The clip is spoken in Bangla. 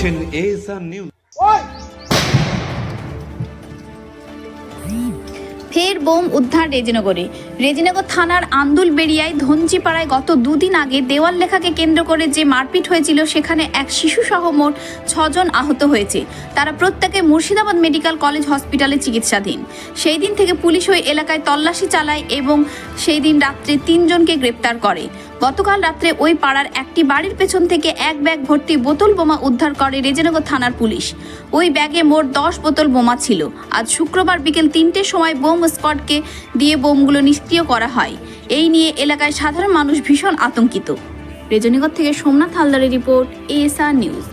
দেখছেন এএসআর নিউজ ফের বোম উদ্ধার রেজিনগরে। রেজিনগর থানার আন্দুল বেরিয়ায় ধনচিপাড়ায় গত দুদিন আগে দেওয়াল লেখাকে কেন্দ্র করে যে মারপিট হয়েছিল সেখানে এক শিশু সহ মোট ছজন আহত হয়েছে। তারা প্রত্যেকে মুর্শিদাবাদ মেডিকেল কলেজ হসপিটালে চিকিৎসাধীন। সেই দিন থেকে পুলিশ ওই এলাকায় তল্লাশি চালায় এবং সেই দিন রাত্রে তিনজনকে গ্রেপ্তার করে। গতকাল রাত্রে ওই পাড়ার একটি বাড়ির পেছন থেকে এক ব্যাগ ভর্তি বোতল বোমা উদ্ধার করে রেজেনগর থানার পুলিশ। ওই ব্যাগে মোট দশ বোতল বোমা ছিল। আজ শুক্রবার বিকেল তিনটের সময় বোম স্কোয়াডকে দিয়ে বোমগুলো নিষ্ক্রিয় করা হয়। এই নিয়ে এলাকায় সাধারণ মানুষ ভীষণ আতঙ্কিত। রেজনীগর থেকে সোমনাথ হালদারের রিপোর্ট, এএসআর নিউজ।